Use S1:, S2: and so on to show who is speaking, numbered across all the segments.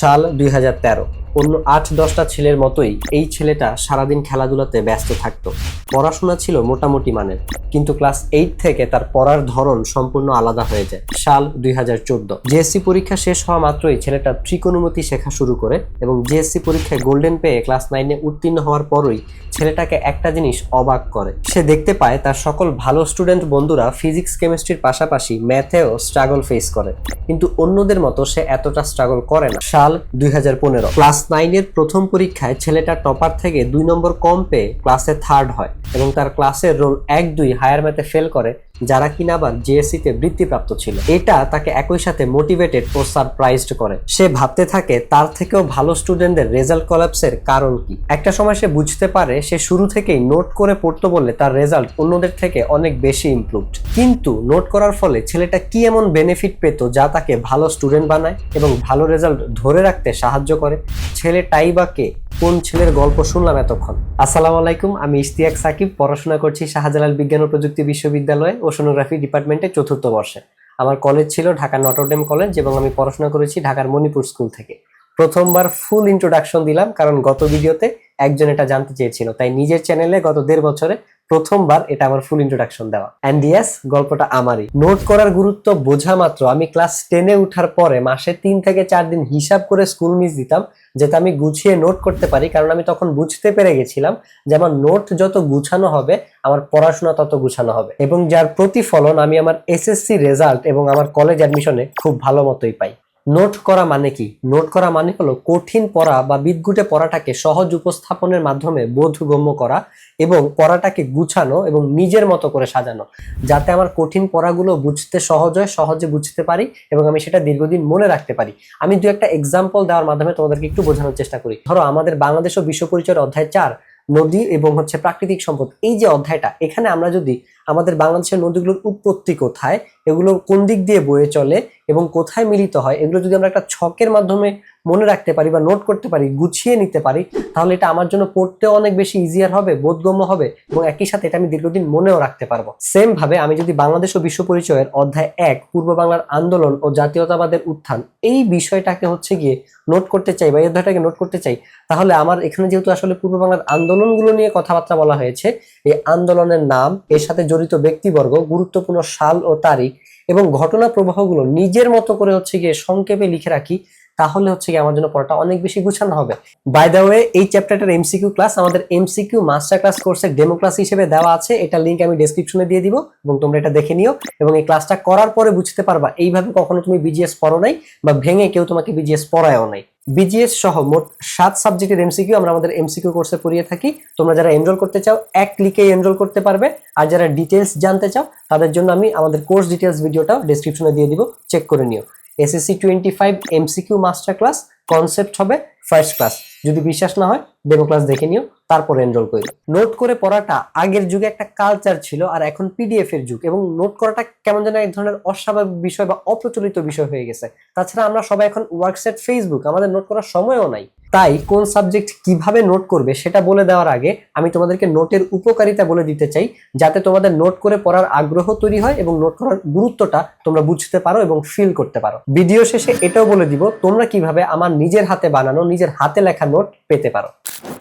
S1: সাল দুই হাজার তেরো। অন্য আট, দশটা ছেলের মতোই এই ছেলেটা সারাদিন খেলাধুলাতে ব্যস্ত থাকতো। পড়াশোনা ছিল মোটামুটি মানের, কিন্তু ক্লাস এইট থেকে তার পড়ার ধরন সম্পূর্ণ আলাদা হয়ে যায়। সাল দুই হাজার চোদ্দ। জিএসসি পরীক্ষা শেষ হওয়া মাত্রই ছেলেটা ত্রিকোণমিতি শেখা শুরু করে এবং জিএসসি পরীক্ষায় গোল্ডেন পেয়ে ক্লাস নাইনে উত্তীর্ণ হওয়ার পরই ছেলেটাকে একটা জিনিস অবাক করে। সে দেখতে পায় তার সকল ভালো স্টুডেন্ট বন্ধুরা ফিজিক্স, কেমিস্ট্রির পাশাপাশি ম্যাথেও স্ট্রাগল ফেস করে, কিন্তু অন্যদের মতো সে এতটা স্ট্রাগল করে না। সাল দুই হাজার পনেরো। ক্লাস নাইনের প্রথম পরীক্ষায় ছেলেটা টপার থেকে দুই নম্বর কম পেয়ে ক্লাসে থার্ড হয় এবং তার ক্লাসের রোল এক দুই হায়ার ম্যাথে ফেল করে যারা কিনা আবার জিএসসি তে বৃত্তিপ্রাপ্ত ছিল। এটা তাকে একই সাথে মোটিভেটেড ও সারপ্রাইজড করে। সে ভাবতে থাকে, তার থেকেও ভালো স্টুডেন্টদের রেজাল্ট কলাপসের কারণ কি? একটা সময় সে বুঝতে পারে, সে শুরু থেকেই নোট করে পড়তো বললে তার রেজাল্ট অন্যদের থেকে অনেক বেশি ইমপ্রুভড কিন্তু নোট করার ফলে ছেলেটা কি এমন বেনিফিট পেত যা তাকে ভালো স্টুডেন্ট বানায় এবং ভালো রেজাল্ট ধরে রাখতে সাহায্য করে? ছেলেটাই বা কে কোন ছেলের গল্প শুনলাম এতক্ষণ? আসসালামু আলাইকুম, আমি ইশতিয়াক সাকিব, পড়াশোনা করছি শাহজালাল বিজ্ঞান ও প্রযুক্তি বিশ্ববিদ্যালয়ে ওশনোগ্রাফি ডিপার্টমেন্টে চতুর্থ বর্ষে। আমার কলেজ ছিল ঢাকা নটরডেম কলেজ এবং আমি পড়াশোনা করেছি ঢাকার মণিপুর স্কুল থেকে। প্রথমবার ফুল ইন্ট্রোডাকশন দিলাম, কারণ গত ভিডিওতে একজন এটা জানতে চেয়েছিল। তাই নিজের চ্যানেলে গত দেড় বছরে প্রথমবার এটা আমার ফুল ইন্ট্রোডাকশন দেওয়া। অ্যান্ড ইয়েস গল্পটা আমারই। নোট করার গুরুত্ব বোঝা মাত্র, আমি ক্লাস টেনে উঠার পরে মাসে তিন থেকে চার দিন হিসাব করে স্কুল মিস দিতাম, যাতে আমি গুছিয়ে নোট করতে পারি, কারণ আমি তখন বুঝতে পেরে গেছিলাম যে আমার নোট যত গুছানো হবে, আমার পড়াশোনা তত গুছানো হবে। এবং যার প্রতিফলন আমি আমার এসএসসি রেজাল্ট এবং আমার কলেজ অ্যাডমিশনে খুব ভালো মতোই পাই। নোট করা মানে কি? নোট করা মানে হলো কঠিন পড়া বা বিদঘুটে পড়াটাকে সহজ উপস্থাপনের মাধ্যমে বোধগম্য করা এবং পড়াটাকে গুছানো এবং নিজের মতো করে সাজানো। যাতে আমার কঠিন পড়াগুলো বুঝতে সহজ হয়, সহজে বুঝতে পারি এবং আমি সেটা দীর্ঘদিন মনে রাখতে পারি। আমি দু একটা এক্সাম্পল দেওয়ার মাধ্যমে তোমাদেরকে একটু বোঝানোর চেষ্টা করি। ধরো আমাদের বাংলাদেশ ও বিশ্ব পরিচয়ের অধ্যায় চার নদী এবং হচ্ছে প্রাকৃতিক সম্পদ। এই যে অধ্যায়টা, এখানে আমরা যদি আমাদের বাংলাদেশের নদীগুলোর উৎপত্তি কোথায়, এগুলো কোন দিক দিয়ে বয়ে চলে এবং কোথায় মিলিত হয়, এগুলো যদি আমরা একটা ছকের মাধ্যমে মনে রাখতে পারি বা নোট করতে পারি, গুছিয়ে নিতে পারি, তাহলে এটা আমার জন্য পড়তেও অনেক বেশি ইজিয়ার হবে, বোধগম্য হবে এবং একই সাথে এটা আমি দীর্ঘদিন মনেও রাখতে পারব। সেম ভাবে আমি যদি বাংলাদেশ ও বিশ্ব পরিচয়ের অধ্যায় এক, পূর্ব বাংলার আন্দোলন ও জাতীয়তাবাদের উত্থান, এই বিষয়টাকে হচ্ছে গিয়ে নোট করতে চাই বা এই অধ্যায়টাকে নোট করতে চাই, তাহলে আমার এখানে যেহেতু আসলে পূর্ব বাংলার আন্দোলনগুলো নিয়ে কথাবার্তা বলা হয়েছে, এই আন্দোলনের নাম, এর সাথে জড়িত ব্যক্তিবর্গ, গুরুত্বপূর্ণ সাল ও তারিখ এবং ঘটনা প্রবাহগুলো নিজের মতো করে হচ্ছে গিয়ে সংক্ষেপে লিখে রাখি তাহলে হচ্ছে কি আমার জন্য পড়াটা অনেক বেশি গুছানো হবে। বাই দ্য ওয়ে এই চ্যাপ্টারটার এমসিকিউ ক্লাস আমাদের এমসিকিউ মাস্টার ক্লাস কোর্সের ডেমো ক্লাস হিসেবে দেওয়া আছে। এটা লিংক আমি ডেসক্রিপশনে দিয়ে দিব এবং তোমরা এটা দেখে নিও এবং এই ক্লাসটা করার পরে বুঝতে পারবা, এইভাবে কখনো তুমি বিজিএস পড়ো নাই বা ভেঙে কেউ তোমাকে বিজিএস পড়ায়ও নাই। বিজিএস সহ মোট সাত সাবজেক্টের এমসিকিউ আমরা আমাদের এমসিকিউ কোর্সে পড়িয়ে থাকি। তোমরা যারা এনরোল করতে চাও, এক ক্লিকে এনরোল করতে পারবে। আর যারা ডিটেলস জানতে চাও, তাদের জন্য আমি আমাদের কোর্স ডিটেলস ভিডিওটাও ডেসক্রিপশনে দিয়ে দিব। চেক করে নিও। SSC twenty five MCQ master class concept হবে ফার্স্ট ক্লাস যদি বিশ্বাস না হয় ডেমো ক্লাস দেখে নিও, তারপর এনরোল করি নোট করে পড়াটা আগের যুগে একটা কালচার ছিল আর এখন পিডিএফ এর যুগ এবং নোট করাটা কেমন যেন এক ধরনের অস্বাভাবিক বিষয় বা অপ্রচলিত বিষয় হয়ে গেছে। তাছাড়া আমরা সবাই এখন ওয়ার্কসেট ফেসবুক আমাদের নোট করার সময়ও নাই। তাই কোন সাবজেক্ট কীভাবে নোট করবে সেটা বলে দেওয়ার আগে আমি তোমাদেরকে নোটের উপকারিতা বলে দিতে চাই, যাতে তোমাদের নোট করে পড়ার আগ্রহ তৈরি হয় এবং নোট করার গুরুত্বটা তোমরা বুঝতে পারো এবং ফিল করতে পারো। ভিডিও শেষে এটাও বলে দিব, তোমরা কীভাবে আমার নিজের হাতে বানানো, নিজের হাতে লেখা নোট পেতে পারো।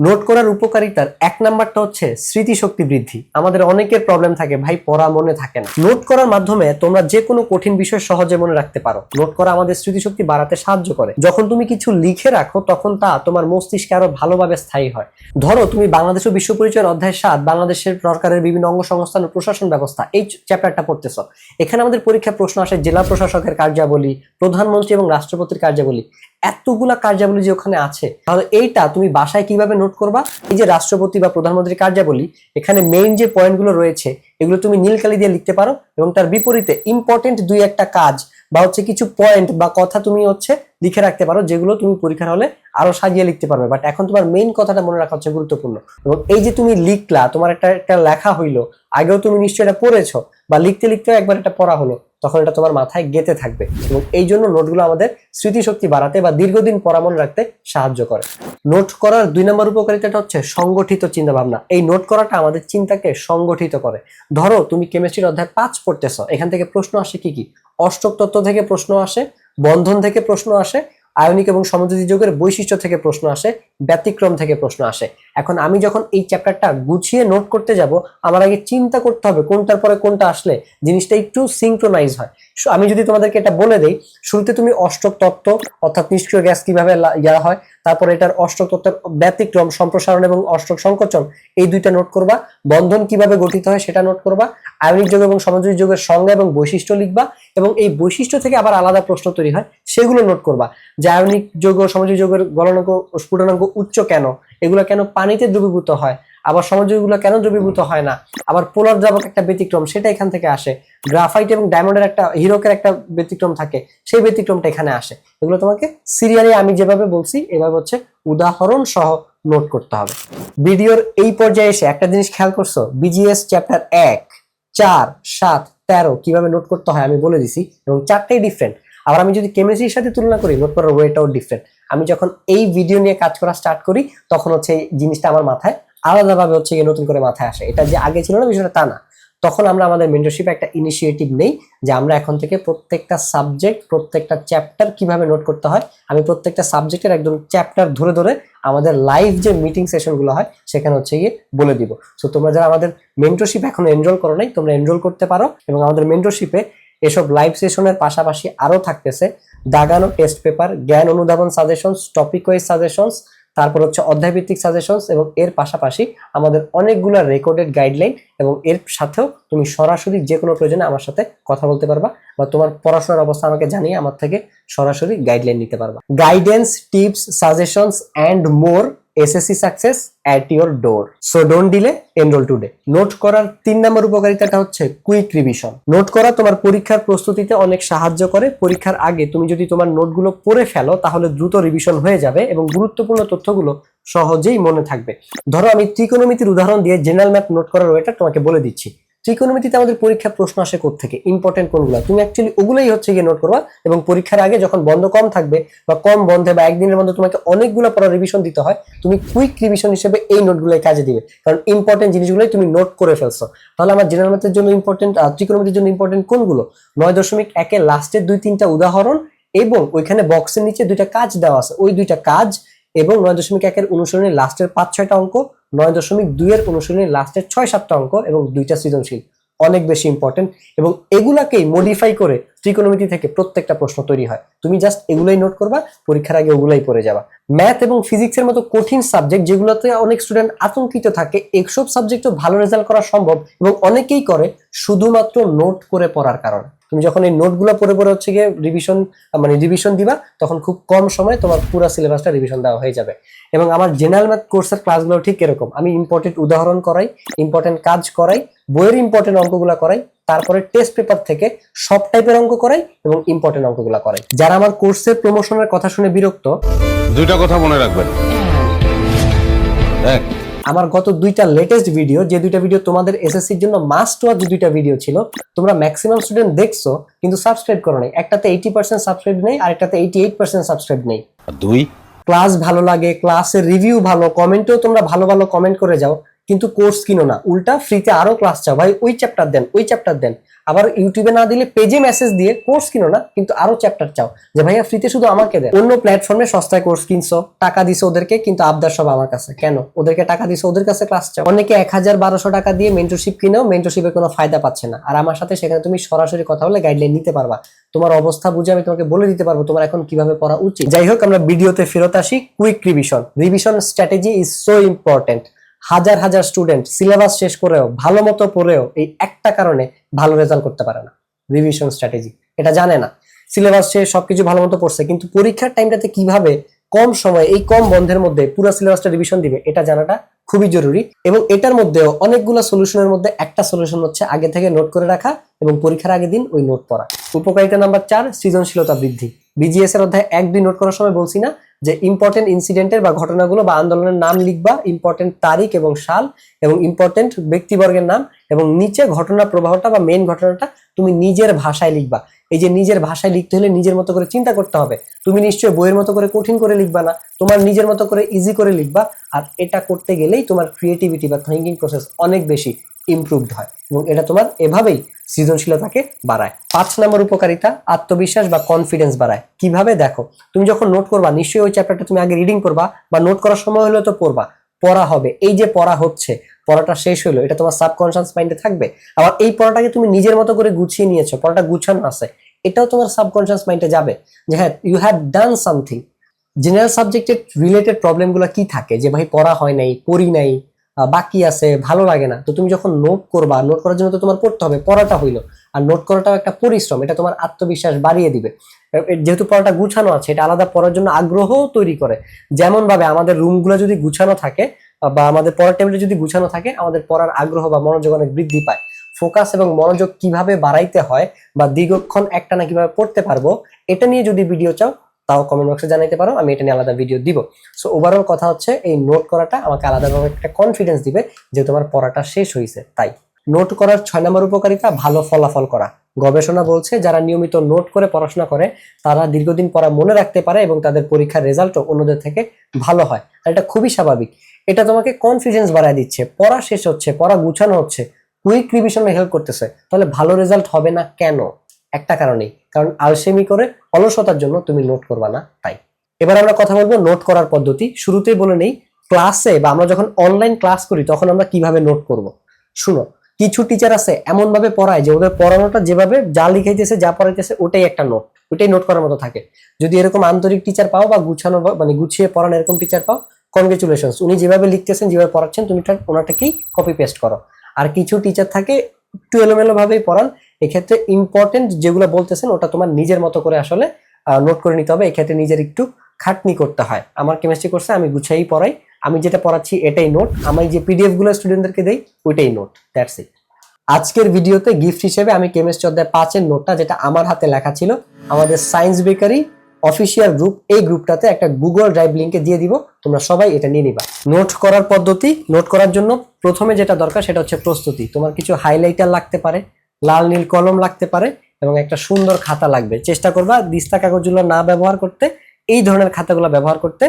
S1: নোট করার উপকারিতার এক নাম্বারটা হচ্ছে স্মৃতিশক্তি বৃদ্ধি। আমাদের অনেকের প্রবলেম থাকে, ভাই, পড়া মনে থাকে না। নোট করার মাধ্যমে তোমরা যে কোনো কঠিন বিষয় সহজে মনে রাখতে পারো। নোট করা আমাদের স্মৃতিশক্তি বাড়াতে সাহায্য করে। যখন তুমি কিছু লিখে রাখো, তখন তা তোমার মস্তিষ্কে আরও ভালোভাবে স্থায়ী হয়। ধরো, তুমি বাংলাদেশ ও বিশ্ব পরিচয়ের অধ্যায় সাত, বাংলাদেশের সরকারের বিভিন্ন অঙ্গ সংস্থান ও প্রশাসন ব্যবস্থা, এই চ্যাপ্টারটা পড়তেছ। এখানে আমাদের পরীক্ষায় প্রশ্ন আসে, জেলা প্রশাসকের কার্যাবলী, প্রধানমন্ত্রী এবং রাষ্ট্রপতির কার্যাবলী। এতগুলা কার্যাবলী যে ওখানে আছে, তাহলে এইটা তুমি বাসায় কীভাবে নোট করবা? এই যে রাষ্ট্রপতি বা প্রধানমন্ত্রীর কার্যাবলী, এখানে মেইন যে পয়েন্টগুলো রয়েছে, এগুলো তুমি নীলকালি দিয়ে লিখতে পারো এবং তার বিপরীতে ইম্পর্টেন্ট দুই একটা কাজ বা হচ্ছে কিছু পয়েন্ট বা কথা তুমি হচ্ছে লিখে রাখতে পারো, যেগুলো তুমি পরীক্ষার হলে আরও সাজিয়ে লিখতে পারবে। বাট এখন তোমার মেইন কথাটা মনে রাখা হচ্ছে গুরুত্বপূর্ণ। এবং এই যে তুমি লিখলা, তোমার একটা একটা লেখা হইল, আগেও তুমি নিশ্চয়ই এটা পড়েছো বা লিখতে লিখতে একবার এটা পড়া হলো। তখন এটা তোমার মাথায় গেতে থাকবে এবং এই জন্য নোটগুলো আমাদের স্মৃতিশক্তি বাড়াতে বা দীর্ঘদিন পড়া মনে রাখতে সাহায্য করে। নোট করার দুই নম্বর উপকারিতাটা হচ্ছে সংগঠিত চিন্তা ভাবনা এই নোট করাটা আমাদের চিন্তাকে সংগঠিত করে। ধরো, তুমি কেমিস্ট্রির অধ্যায় পাঁচ পড়তেছ, এখান থেকে প্রশ্ন আসে কি কি? অষ্টক তত্ত্ব থেকে প্রশ্ন আসে, বন্ধন থেকে প্রশ্ন আসে, আয়নিক এবং সমযোজী যৌগের বৈশিষ্ট্য থেকে প্রশ্ন আসে ব্যতিক্রম থেকে প্রশ্ন আসে। এখন আমি যখন এই চ্যাপ্টারটা গুছিয়ে নোট করতে যাব, আমার আগে চিন্তা করতে হবে কোনটার পরে কোনটা আসলে জিনিসটা একটু সিঙ্ক্রোনাইজ হয়। আমি যদি তোমাদেরকে এটা বলে দেই, শুরুতে তুমি অষ্টক তত্ত্ব অর্থাৎ নিষ্ক্রিয় গ্যাস কীভাবে ইয়া হয়, তারপরে এটার অষ্টক তত্ত্বের ব্যতিক্রম, সম্প্রসারণ এবং অষ্টক সংকোচন এই দুইটা নোট করবা। বন্ধন কীভাবে গঠিত হয় সেটা নোট করবা। আয়নিক যোগ এবং সমযোজী যোগের সংজ্ঞা এবং বৈশিষ্ট্য লিখবা এবং এই বৈশিষ্ট্য থেকে আবার আলাদা প্রশ্ন তৈরি হয়, সেগুলো নোট করবা। যে আয়নিক যৌগ সমযোজী যোগের গলনাঙ্ক ও স্ফুটনাঙ্ক উচ্চ কেন? এগুলো কেন পানিতে দ্রবীভূত হয়? আবার সমযোগীগুলো কেন দ্রবীভূত হয় না? আবার পোলার দ্রাবক একটা ব্যতিক্রম, সেটা এখান থেকে আসে। গ্রাফাইট এবং ডায়মন্ডের একটা হিরোকের একটা ব্যতিক্রম থাকে, সেই ব্যতিক্রমটা এখানে আসে। এগুলো তোমাকে সিরিয়ালি আমি যেভাবে বলছি, এভাবে হচ্ছে উদাহরণ সহ নোট করতে হবে। ভিডিওর এই পর্যায়ে এসে একটা জিনিস খেয়াল করছ? বিজিএস চ্যাপ্টার এক, চার, সাত, তেরো, কীভাবে নোট করতে হয় আমি বলে দিছি, এবং চারটাই ডিফারেন্ট আবার আমি যদি কেমিস্ট্রির সাথে তুলনা করি নোট করার ওয়েটাও ডিফারেন্ট আমি যখন এই ভিডিও নিয়ে কাজ করা স্টার্ট করি, তখন হচ্ছে এই জিনিসটা আমার মাথায় আলাদাভাবে হচ্ছে গিয়ে নতুন করে মাথায় আসে। এটা যে আগে ছিল না, বিষয়টা তা না। তখন আমরা আমাদের মেন্টরশিপে একটা ইনিশিয়েটিভ নেই যে আমরা এখন থেকে প্রত্যেকটা সাবজেক্ট প্রত্যেকটা চ্যাপ্টার কীভাবে নোট করতে হয়। আমি প্রত্যেকটা সাবজেক্টের একদম চ্যাপ্টার ধরে ধরে আমাদের লাইভ যে মিটিং সেশনগুলো হয়, সেখানে হচ্ছে গিয়ে বলে দিব। সো তোমরা যারা আমাদের মেন্টরশিপ এখন এনরোল করো নাই, তোমরা এনরোল করতে পারো এবং আমাদের মেন্টরশিপে এসব লাইভ সেশনের পাশাপাশি আরও থাকতেছে দাগানো টেস্ট পেপার জ্ঞান অনুধাবন সাজেশনস টপিক ওয়াইজ সাজেশনস তারপর হচ্ছে অধ্যায়ভিত্তিক সাজেশনস এবং এর পাশাপাশি আমাদের অনেকগুলো রেকর্ডেড গাইডলাইন এবং এর সাথেও তুমি সরাসরি যে কোনো প্রয়োজনে আমার সাথে কথা বলতে পারবা বা তোমার পড়াশোনার অবস্থা আমাকে জানিয়ে আমার থেকে সরাসরি গাইডলাইন নিতে পারবা। Guidance tips suggestions and more SSC success at your door so don't delay enrol today note করার তিন নম্বর উপকারিতাটা হচ্ছে কুইক রিভিশন নোট করা তোমার পরীক্ষার প্রস্তুতিতে অনেক সাহায্য করে। পরীক্ষার আগে তুমি যদি তোমার নোটগুলো পড়ে ফেলো, তাহলে দ্রুত রিভিশন হয়ে যাবে এবং গুরুত্বপূর্ণ তথ্যগুলো সহজেই মনে থাকবে। ধরো আমি ত্রিকোণমিতির উদাহরণ দিয়ে জেনারেল ম্যাপ নোট করার ওয়েটা তোমাকে বলে দিচ্ছি। ত্রিকোণমিতিতে আমাদের পরীক্ষার প্রশ্ন আসে থেকে ইম্পর্টেন্ট কোনগুলো? তুমি অ্যাকচুয়ালি ওগুলোই হচ্ছে গিয়ে নোট করবা এবং পরীক্ষার আগে যখন বন্ধ কম থাকবে বা কম বন্ধে বা একদিনের মধ্যে তোমাকে অনেকগুলো পড়া রিভিশন দিতে হয়, তুমি কুইক রিভিশন হিসেবে এই নোটগুলোই কাজে দিবে। কারণ ইম্পর্টেন্ট জিনিসগুলোই তুমি নোট করে ফেলছো। তাহলে আমার জেনারেল ম্যাথের জন্য ইম্পর্টেন্ট ত্রিকোণমিতির জন্য ইম্পর্টেন্ট কোনগুলো? নয় দশমিক একের লাস্টের দুই তিনটা উদাহরণ এবং ওইখানে বক্সের নিচে দুইটা কাজ দেওয়া আছে। ওই দুইটা কাজ এবং নয় দশমিক একের অনুসরণের লাস্টের পাঁচ, ছয়টা অঙ্ক, নয় দশমিক দুইয়ের অনুসরণের লাস্টের ছয়, সাতটা অঙ্ক এবং দুইটা সৃজনশীল। অনেক বেশি ইম্পর্টেন্ট এবং এগুলাকেই মডিফাই করে ত্রিকোণমিতি থেকে প্রত্যেকটা প্রশ্ন তৈরি হয়। তুমি জাস্ট এগুলাই নোট করবা, পরীক্ষার আগে ওগুলাই পড়ে যাবা। ম্যাথ এবং ফিজিক্সের মতো কঠিন সাবজেক্ট যেগুলোতে অনেক স্টুডেন্ট আতঙ্কিত থাকে এইসব সাবজেক্টও ভালো রেজাল্ট করা সম্ভব এবং অনেকেই করে শুধুমাত্র নোট করে পড়ার কারণে। তুমি যখন এই নোটগুলো পড়ে পড়ে হচ্ছে গিয়ে রিভিশন মানে রিভিশন দিবা, তখন খুব কম সময়ে তোমার পুরো সিলেবাসটা রিভিশন দেওয়া হয়ে যাবে। এবং আমার জেনারেল ম্যাথ কোর্সের ক্লাসগুলো ঠিক এরকম। আমি ইম্পর্টেন্ট উদাহরণ করাই ইম্পর্টেন্ট কাজ করাই, বইয়ের ইম্পর্টেন্ট অঙ্কগুলো করাই, তারপরে টেস্ট পেপার থেকে সব টাইপের অঙ্ক করাই এবং ইম্পর্টেন্ট অঙ্কগুলো করাই। যারা আমার কোর্সের প্রমোশনের কথা শুনে বিরক্ত,
S2: দুইটা কথা মনে রাখবেন।
S1: আমার গত দুইটা লেটেস্ট ভিডিও যে দুইটা ভিডিও তোমাদের এসএসসির জন্য মাস্ট ওয়াচ দুইটা ভিডিও ছিল তোমরা ম্যাক্সিমাম স্টুডেন্ট দেখছ কিন্তু সাবস্ক্রাইব করো নাই। একটাতে এইটি পার্সেন্ট সাবস্ক্রাইব নেই আর একটাতে এইটি এইট পার্সেন্ট সাবস্ক্রাইব নেই
S2: দুই?
S1: ক্লাস ভালো লাগে ক্লাসের রিভিউ ভালো কমেন্টও তোমরা ভালো ভালো কমেন্ট করে যাও। কিন্তু কোর্স কিনো না। উল্টা ফ্রিতে আরও ক্লাস চাও। ভাই, ওই চ্যাপ্টার দেন, ওই চ্যাপ্টার দেন। আবার ইউটিউবে না দিলে পেজে মেসেজ দিয়ে কোর্স কিনো না, কিন্তু আরও চ্যাপ্টার চাও। যে ভাইয়া ফ্রিতে শুধু আমাকে দেন। অন্য প্ল্যাটফর্মে সস্তায় কোর্স কিনছো, টাকা দিছো ওদেরকে, কিন্তু আবদার সব আমার কাছে। কেন? ওদেরকে টাকা দিছো, ওদের কাছে ক্লাস চাও। অনেকে এক হাজার বারোশো টাকা দিয়ে মেন্টরশিপ কিনেও মেন্টরশিপের কোনো ফায়দা পাচ্ছে না। আর আমার সাথে সেখানে তুমি সরাসরি কথা বলে গাইডলাইন নিতে পারবা। তোমার অবস্থা বুঝে আমি তোমাকে বলে দিতে পারব তোমার এখন কীভাবে পড়া উচিত। যাই হোক, আমরা ভিডিওতে ফেরত আসি। Quick revision revision strategy is so important হাজার হাজার স্টুডেন্ট সিলেবাস শেষ করেও, ভালো মতো পড়েও এই একটা কারণে ভালো রেজাল্ট করতে পারে না। রিভিশন স্ট্র্যাটেজি এটা জানে না। সিলেবাস শেষ সবকিছু ভালো মতো পড়ছে, কিন্তু পরীক্ষার টাইমটাতে কীভাবে কম সময়, এই কম বন্ধের মধ্যে পুরো সিলেবাসটা রিভিশন দিবে, এটা জানাটা খুবই জরুরি। এবং এটার মধ্যেও অনেকগুলো সলিউশনের মধ্যে একটা সলিউশন হচ্ছে আগে থেকে নোট করে রাখা এবং পরীক্ষার আগের দিন ওই নোট পড়া। উপকারিতা নাম্বার চার, সৃজনশীলতা বৃদ্ধি। বিজিএস এর অধ্যায় এক দুই নোট করার সময় বলছি না যে ইম্পর্টেন্ট ইনসিডেন্টের বা ঘটনাগুলো বা আন্দোলনের নাম লিখবা ইম্পর্টেন্ট তারিখ এবং সাল এবং ইম্পর্টেন্ট ব্যক্তিবর্গের নাম এবং নিচে ঘটনা প্রবাহটা বা মেন ঘটনাটা তুমি নিজের ভাষায় লিখবা। এই যে নিজের ভাষায় লিখতে হলে নিজের মতো করে চিন্তা করতে হবে। তুমি নিশ্চয়ই বইয়ের মতো করে কঠিন করে লিখবা না, তোমার নিজের মতো করে ইজি করে লিখবা, আর এটা করতে গেলেই তোমার ক্রিয়েটিভিটি বা থিঙ্কিং প্রসেস অনেক বেশি। ইমপ্রুভড হয় এবং এটা তোমার এভাবেই সৃজনশীলতাকে বাড়ায়। পাঁচ নম্বর উপকারিতা, আত্মবিশ্বাস বা কনফিডেন্স বাড়ায়। কীভাবে? দেখো, তুমি যখন নোট করবা, নিশ্চয়ই ওই চ্যাপ্টারটা তুমি আগে রিডিং করবা বা নোট করার সময় হলেও তো পড়বা। পড়া হবে। এই যে পড়া হচ্ছে, পড়াটা শেষ হলো, এটা তোমার সাবকনশিয়াস মাইন্ডে থাকবে। আবার এই পড়াটাকে তুমি নিজের মতো করে গুছিয়ে নিয়েছো, পড়াটা গুছানো আছে, এটাও তোমার সাবকনশিয়াস মাইন্ডে যাবে যে হ্যাঁ you have done something general সাবজেক্টের রিলেটেড প্রবলেমগুলো কি থাকে? যে ভাই, পড়া হয় নাই, পড়ি নাই বাকি আছে, ভালো লাগে না। তো তুমি যখন নোট করবা নোট করার জন্য তো তোমার পড়তে হবে, পড়াটা হইল। আর নোট করাটাও একটা পরিশ্রম, এটা তোমার আত্মবিশ্বাস বাড়িয়ে দিবে। যেহেতু পড়াটা গুছানো আছে, এটা আলাদা পড়ার জন্য আগ্রহ তৈরি করে। যেমন ভাবে আমাদের রুমগুলো যদি গুছানো থাকে বা আমাদের পড়ার টেবিলে যদি গুছানো থাকে, আমাদের পড়ার আগ্রহ বা মনোযোগ অনেক বৃদ্ধি পায়। ফোকাস এবং মনোযোগ কীভাবে বাড়াইতে হয়, বা দীর্ঘক্ষণ একটা না কীভাবে পড়তে পারব, এটা নিয়ে যদি ভিডিও চাও তাও কমেন্ট বক্সে জানাইতে পারো, আমি এটা নিয়ে আলাদা ভিডিও দিব। সো ওভারঅল কথা হচ্ছে, এই নোট করাটা আমাকে আলাদাভাবে একটা কনফিডেন্স দিবে যে তোমার পড়াটা শেষ হয়েছে তাই। নোট করার ছয় নম্বর উপকারিতা, ভালো ফলাফল করা। গবেষণা বলছে, যারা নিয়মিত নোট করে পড়াশোনা করে, তারা দীর্ঘদিন পড়া মনে রাখতে পারে এবং তাদের পরীক্ষার রেজাল্টও অন্যদের থেকে ভালো হয়। আর এটা খুবই স্বাভাবিক। এটা তোমাকে কনফিডেন্স বাড়ায় দিচ্ছে। পড়া শেষ হচ্ছে, পড়া গুছানো হচ্ছে কুইক রিভিশনে হেল্প করতেছে। তাহলে ভালো রেজাল্ট হবে না কেন? একটা কারণেই। কারণ আলসেমি করে অলসতার জন্য তুমি নোট করবা না, তাই। এবার আমরা কথা বলব নোট করার পদ্ধতি। শুরুতেই বলে নেই ক্লাসে বা আমরা যখন অনলাইন ক্লাস করি, তখন আমরা কীভাবে নোট করব? শুনো, কিছু টিচার আছে এমন ভাবে পড়ায় যে ওদের পড়ানোটা যেভাবে যা লিখাইতেছে, যা পড়াইতেছে, ওটাই একটা নোট ওটাই নোট করার মতো থাকে। যদি এরকম আন্তরিক টিচার পাও বা গুছানো মানে গুছিয়ে পড়ানো এরকম টিচার পাও কনগ্রেচুলেশন উনি যেভাবে লিখতেছেন, যেভাবে পড়াচ্ছেন, তুমি ওনাটাকেই কপি পেস্ট করো। আর কিছু টিচার থাকে, একটু এলোমেলো ভাবেই পড়ান এক্ষেত্রে ইম্পর্টেন্ট যেগুলো বলতেছেন, ওটা তোমার নিজের মতো করে আসলে নোট করে নিতে হবে। এক্ষেত্রে নিজের একটু খাটনি করতে হয়। আমার কেমিস্ট্রি কোর্সে আমি গুছাই, পড়াই। আমি যেটা পড়াচ্ছি এটাই নোট আমি যে পিডিএফগুলো স্টুডেন্টদেরকে দেই, ওইটাই নোট দ্যাটস ইট আজকের ভিডিওতে গিফট হিসেবে আমি কেমিস্ট্রি অধ্যায় পাঁচের নোটটা যেটা আমার হাতে লেখা ছিল, আমাদের সায়েন্স বেকারি অফিসিয়াল গ্রুপ এই গ্রুপটাতে একটা গুগল ড্রাইভ লিঙ্কে দিয়ে দিব। তোমরা সবাই এটা নিয়ে নিবা। নোট করার পদ্ধতি নোট করার জন্য প্রথমে যেটা দরকার সেটা হচ্ছে প্রস্তুতি। তোমার কিছু হাইলাইটার লাগতে পারে লাল, নীল কলম লাগতে পারে এবং একটা সুন্দর খাতা লাগবে। চেষ্টা করবা দিস্তা কাগজগুলো না ব্যবহার করতে, এই ধরনের খাতাগুলো ব্যবহার করতে।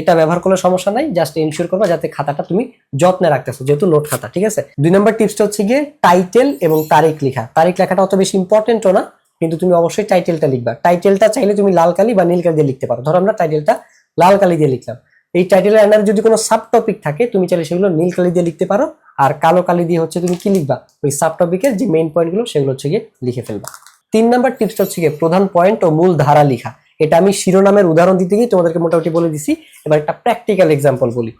S1: এটা ব্যবহার করলে সমস্যা নাই জাস্ট ইনশিওর করবা যাতে খাতাটা তুমি যত্নে রাখতেছো, যেহেতু নোট খাতা, ঠিক আছে? দুই নম্বর টিপসটা হচ্ছে গিয়ে টাইটেল এবং তারিখ লেখা। তারিখ লেখাটা অত বেশি ইম্পর্টেন্টও না, কিন্তু তুমি অবশ্যই টাইটেলটা লিখবা। টাইটেলটা চাইলে তুমি লাল কালি বা নীল কালি দিয়ে লিখতে পারো। ধরো আমরা টাইটেলটা লাল কালি দিয়ে লিখলাম। এই টাইটেলের আন্ডারে যদি কোনো সাব টপিক থাকে, তুমি চাইলে সেগুলো নীল কালি দিয়ে লিখতে পারো। আর কালো কালি দিয়ে হচ্ছে তুমি কি লিখবা? ওই সাব টপিকের যে মেইন পয়েন্টগুলো সেগুলো হচ্ছে গিয়ে লিখে ফেলবা। তিন নাম্বার টিপসটা হচ্ছে গিয়ে প্রধান পয়েন্ট ও মূল ধারা লেখা। এটা আমি শিরোনামের উদাহরণ দিতে গিয়ে তোমাদেরকে মোটামুটি বলে দিছি। এবার একটা প্র্যাকটিক্যাল এক্সাম্পল বলি।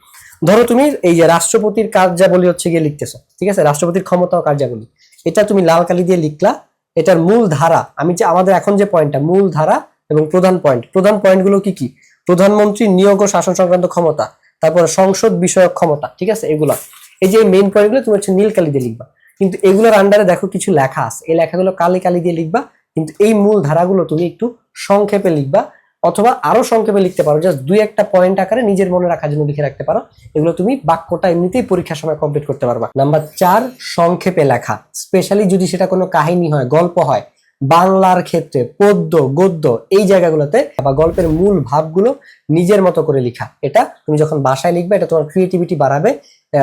S1: ধরো তুমি এই যে রাষ্ট্রপতির কার্যাবলী হচ্ছে গিয়ে লিখতেছো, ঠিক আছে? রাষ্ট্রপতির ক্ষমতা ও কার্যাবলী। এটা তুমি লাল কালি দিয়ে লিখলা। এটার মূল ধারা, আমি যে আমাদের এখন যে পয়েন্টটা মূল ধারা এবং প্রধান পয়েন্ট প্রধান পয়েন্টগুলো কি কি? প্রধানমন্ত্রী নিয়োগ ও শাসন সংক্রান্ত ক্ষমতা, তারপরে সংসদ বিষয়ক ক্ষমতা, ঠিক আছে? এগুলা। এই যে মেইন পয়েন্টগুলো তুমি হচ্ছে নীল কালি দিয়ে লিখবা। কিন্তু এগুলোর আন্ডারে দেখো কিছু লেখা আছে। এই লেখাগুলো কালি কালি দিয়ে লিখবা। কিন্তু এই মূল ধারাগুলো তুমি একটু সংক্ষেপে লিখবা। অথবা আরও সংক্ষেপে লিখতে পারো। জাস্ট দুই একটা পয়েন্ট আকারে নিজের মনে রাখার জন্য লিখে রাখতে পারো। এগুলো তুমি বাক্যটা এমনিতেই পরীক্ষার সময় কমপ্লিট করতে পারবা। নাম্বার চার, সংক্ষেপে লেখা। স্পেশালি যদি সেটা কোনো কাহিনী হয়, গল্প হয় বাংলার ক্ষেত্রে পদ্য, গদ্য এই জায়গাগুলোতে বা গল্পের মূল ভাবগুলো নিজের মতো করে লেখা। এটা তুমি যখন বাসায় লিখবে, এটা তোমার ক্রিয়েটিভিটি বাড়াবে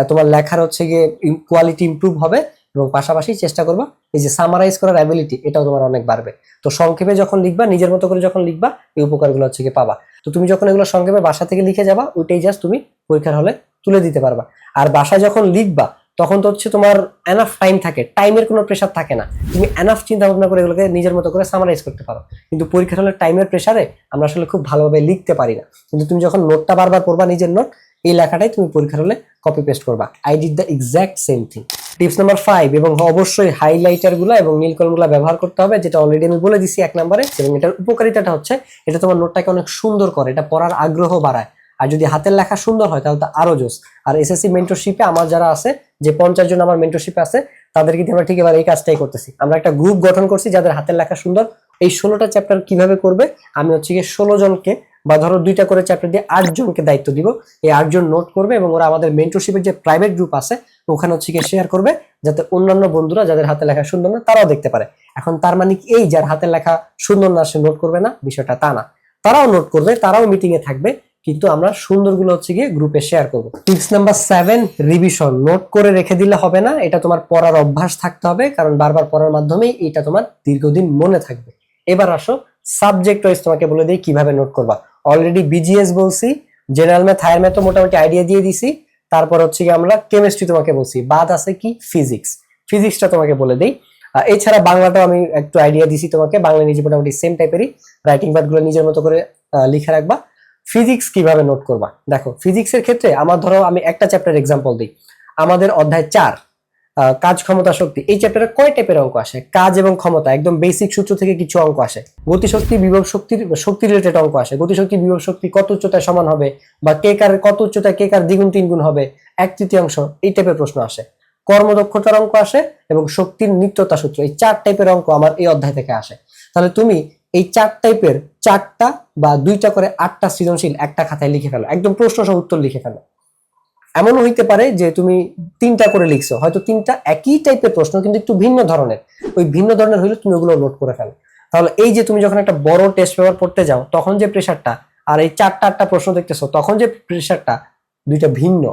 S1: তোমার লেখার হচ্ছে গিয়ে কোয়ালিটি ইমপ্রুভ হবে এবং পাশাপাশি চেষ্টা করবা, এই যে সামারাইজ করার অ্যাবিলিটি এটাও তোমার অনেক বাড়বে। তো সংক্ষেপে যখন লিখবা, নিজের মতো করে যখন লিখবা, এই উপকারগুলো হচ্ছে গিয়ে পাবা। তো তুমি যখন এগুলো সংক্ষেপে বাসা থেকে লিখে যাবা, ওইটাই জাস্ট তুমি পরীক্ষার হলে তুলে দিতে পারবা। আর বাসায় যখন লিখবা তখন তো হচ্ছে তোমার এনাফ টাইম থাকে টাইমের কোনো প্রেশার থাকে না। তুমি এনাফ চিন্তা ভাবনা করে এগুলোকে নিজের মতো করে সামারাইজ করতে পারো। কিন্তু পরীক্ষার হলে টাইমের প্রেশারে আমরা আসলে খুব ভালোভাবে লিখতে পারি না। কিন্তু তুমি যখন নোটটা বারবার পড়বা নিজের নোট এই লেখাটাই তুমি পরীক্ষার হলে কপি পেস্ট করবা। I did the exact same thing tips number five এবং অবশ্যই হাইলাইটারগুলো এবং নীল কলমগুলো ব্যবহার করতে হবে, যেটা অলরেডি আমি বলে দিছি এক নম্বরে এবং এটার উপকারিতাটা হচ্ছে, এটা তোমার নোটটাকে অনেক সুন্দর করে, এটা পড়ার আগ্রহ বাড়ায়। আর যদি হাতের লেখা সুন্দর হয়, তাহলে তো আরও জোস। আর এসএসসি মেন্টরশিপে আমার যারা আছে, যে পঞ্চাশ জন আমার মেন্টরশিপে আছে, তাদেরকে আমরা ঠিক এবার এই কাজটাই করতেছি। আমরা একটা গ্রুপ গঠন করছি যাদের হাতের লেখা সুন্দর। এই ষোলোটা চ্যাপ্টার কীভাবে করবে? আমি হচ্ছে গিয়ে ষোলো জনকে বা ধরো দুইটা করে চ্যাপ্টার দিয়ে আটজনকে দায়িত্ব দিব। এই আটজন নোট করবে এবং ওরা আমাদের মেন্টরশিপের যে প্রাইভেট গ্রুপ আছে, ওখানে হচ্ছে গিয়ে শেয়ার করবে, যাতে অন্যান্য বন্ধুরা যাদের হাতে লেখা সুন্দর না, তারাও দেখতে পারে। এখন তার মানে কি এই যার হাতের লেখা সুন্দর না সে নোট করবে না? বিষয়টা তা না। তারাও নোট করবে, তারাও মিটিংয়ে থাকবে। কিন্তু আমরা সুন্দরগুলো হচ্ছে গিয়ে গ্রুপে শেয়ার করব। Tips number seven revision note করে রেখে দিলে হবে না, এটা তোমার পড়ার অভ্যাস থাকতে হবে, কারণ বারবার পড়ার মাধ্যমেই এটা তোমার দীর্ঘদিন মনে থাকবে। এবার আসো সাবজেক্ট ওয়াইজ তোমাকে বলে দিই কীভাবে নোট করবা। অলরেডি বিজিএস বলছি জেনারেল ম্যাথ হায়ার ম্যাথও মোটামুটি আইডিয়া দিয়ে দিছি, তারপর হচ্ছে কি আমরা কেমিস্ট্রি তোমাকে বলছি। বাদ আছে কি? ফিজিক্স ফিজিক্সটা তোমাকে বলে দিই। এছাড়া বাংলাটাও আমি একটু আইডিয়া দিছি তোমাকে বাংলা নিজে মোটামুটি সেম টাইপেরই রাইটিংগুলো নিজের মতো করে লিখে রাখবা। ফিজিক্স কীভাবে নোট করবা? দেখো ফিজিক্সের ক্ষেত্রে আমার ধরো আমি একটা চ্যাপ্টার এক্সাম্পল দিই। আমাদের অধ্যায় চার কাজ ক্ষমতা শক্তি। এই চ্যাপ্টারে কয় টাইপের অঙ্ক আসে? কাজ এবং ক্ষমতা, একদম বেসিক সূত্র থেকে কিছু অঙ্ক আসে। গতিশক্তি, বিভব শক্তির, শক্তি রিলেটেড অঙ্ক আসে। গতিশক্তি, বিভব শক্তি কত উচ্চতায় সমান হবে? বা কে কার, কত উচ্চতায় কে কার দ্বিগুণ, তিনগুণ হবে? এক তৃতীয়াংশ, এই টাইপের প্রশ্ন আসে। কর্মদক্ষতার অঙ্ক আসে এবং শক্তির নিত্যতা সূত্র। এই চার টাইপের অঙ্ক আমার এই অধ্যায় থেকে আসে। তাহলে তুমি এই চার টাইপের চারটা বা দুইটা করে আটটা সৃজনশীল একটা খাতায় লিখে ফেলো। একদম প্রশ্ন সহ উত্তর লিখে ফেলো। এমনও হইতে পারে যে তুমি তিনটা করে লিখছো। হয়তো তিনটা একই টাইপের প্রশ্ন, কিন্তু একটু ভিন্ন ধরনের। ওই ভিন্ন ধরনের হইলে তুমি ওগুলো নোট করে ফেলো। তাহলে এই যে তুমি যখন একটা বড় টেস্ট পেপার পড়তে যাও, তখন যে প্রেশারটা আর এই চারটা আটটা প্রশ্ন দেখতেছো, তখন যে প্রেশারটা দুইটা ভিন্ন।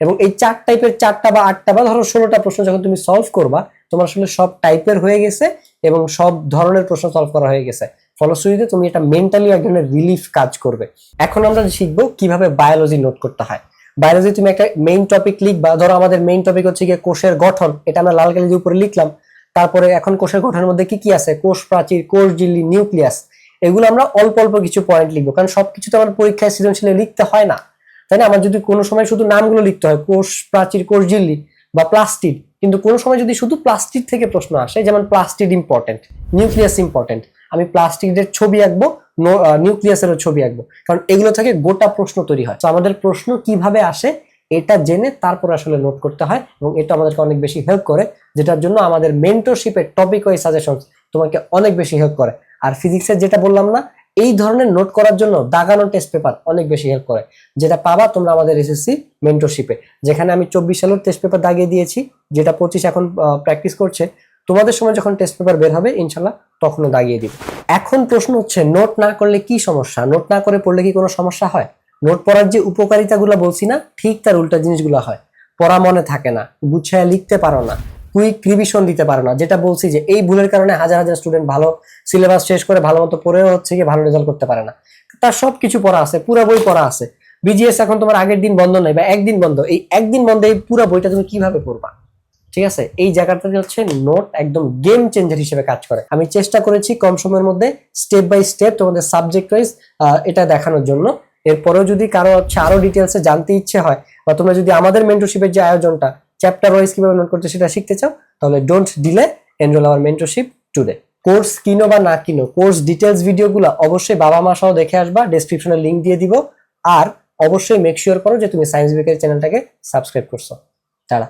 S1: এবং এই চার টাইপের চারটা বা আটটা বা ধরো ষোলোটা প্রশ্ন যখন তুমি সলভ করবা, তোমার আসলে সব টাইপের হয়ে গেছে এবং সব ধরনের প্রশ্ন সলভ করা হয়ে গেছে। ফলশ্রুতিতে তুমি এটা মেন্টালি এক ধরনের রিলিফ কাজ করবে। এখন আমরা শিখব কীভাবে বায়োলজি নোট করতে হয়। বায়োলজি তুমি একটা মেইন টপিক লিখবা ধরো আমাদের মেইন টপিক হচ্ছে গিয়ে কোষের গঠন, এটা আমরা লাল কালি দিয়ে উপরে লিখলাম। তারপরে এখন কোষের গঠনের মধ্যে কি কি আছে? কোষ প্রাচীর, কোষ ঝিল্লি নিউক্লিয়াস এগুলো আমরা অল্প অল্প কিছু পয়েন্ট লিখব। কারণ সবকিছু তো আমার পরীক্ষায় সৃজনশীলে লিখতে হয় না। তাই না? আমার যদি কোনো সময় শুধু নামগুলো লিখতে হয়, কোষ প্রাচীর, কোষ ঝিল্লি বা প্লাস্টিড কিন্তু কোনো সময় যদি শুধু প্লাস্টিক থেকে প্রশ্ন আসে, যেমন প্লাস্টিড ইম্পর্টেন্ট নিউক্লিয়াস ইম্পর্টেন্ট আমি প্লাস্টিকের ছবি আঁকবো নিউক্লিয়াসেরও ছবি আঁকবো। কারণ এগুলো থেকে গোটা প্রশ্ন তৈরি হয়। তো আমাদের প্রশ্ন কীভাবে আসে, এটা জেনে তারপর আসলে নোট করতে হয় এবং এটা আমাদেরকে অনেক বেশি হেল্প করে, যেটার জন্য আমাদের মেন্টরশিপের টপিক ওয়াইজ সাজেশন তোমাকে অনেক বেশি হেল্প করে। আর ফিজিক্সের যেটা বললাম না, এই ধরনের নোট করার জন্য দাগানো টেস্ট পেপার অনেক বেশি হেল্প করে। যেটা পাবা তোমরা আমাদের এসএসসি মেন্টরশিপে যেখানে আমি চব্বিশ সালের টেস্ট পেপার দাগিয়ে দিয়েছি, যেটা পঁচিশ এখন প্র্যাকটিস করছে। তোমাদের সময় যখন টেস্ট পেপার বের হবে, ইনশাল্লাহ তখনও দাগিয়ে দিব। এখন প্রশ্ন হচ্ছে নোট না করলে কি সমস্যা? নোট না করে পড়লে কি কোনো সমস্যা হয়? নোট পড়ার যে উপকারিতাগুলো বলছি না, ঠিক তার উল্টা জিনিসগুলো হয়। পড়া মনে থাকে না, গুছায় লিখতে পারো না কুইক রিভিশন দিতে পারো না। যেটা বলছি যে এই ভুলের কারণে হাজার হাজার স্টুডেন্ট ভালো সিলেবাস শেষ করে ভালো মতো পড়েও হচ্ছে কি ভালো রেজাল্ট করতে পারে না। তার সব কিছু পড়া আছে, পুরো বই পড়া আছে। বিজিএস এখন তোমার আগের দিন বন্ধ নেই বা একদিন বন্ধ, এই একদিন বন্ধ এই পুরো বইটা তুমি কীভাবে পড়বা? ঠিক আছে? এই জায়গাটাতে হচ্ছে নোট একদম গেম চেঞ্জার হিসেবে কাজ করে। আমি চেষ্টা করেছি কম সময়ের মধ্যে স্টেপ বাই স্টেপ তোমাদের সাবজেক্ট ওয়াইজ এটা দেখানোর জন্য। এরপরেও যদি কারও হচ্ছে আরও ডিটেলসে জানতে ইচ্ছে হয়, বা তোমরা যদি আমাদের মেন্টরশিপের যে আয়োজনটা চ্যাপ্টার ওয়াইজ কীভাবে নোট করতে সেটা শিখতে চাও, তাহলে don't delay enrol our mentorship today course কিনো বা না কিনো কোর্স ডিটেলস ভিডিওগুলো অবশ্যই বাবা মা সহ দেখে আসবা ডেসক্রিপশনে লিংক দিয়ে দিব। আর অবশ্যই মেক শিওর করো যে তুমি সায়েন্স উইকের চ্যানেলটাকে সাবস্ক্রাইব করছ। তারা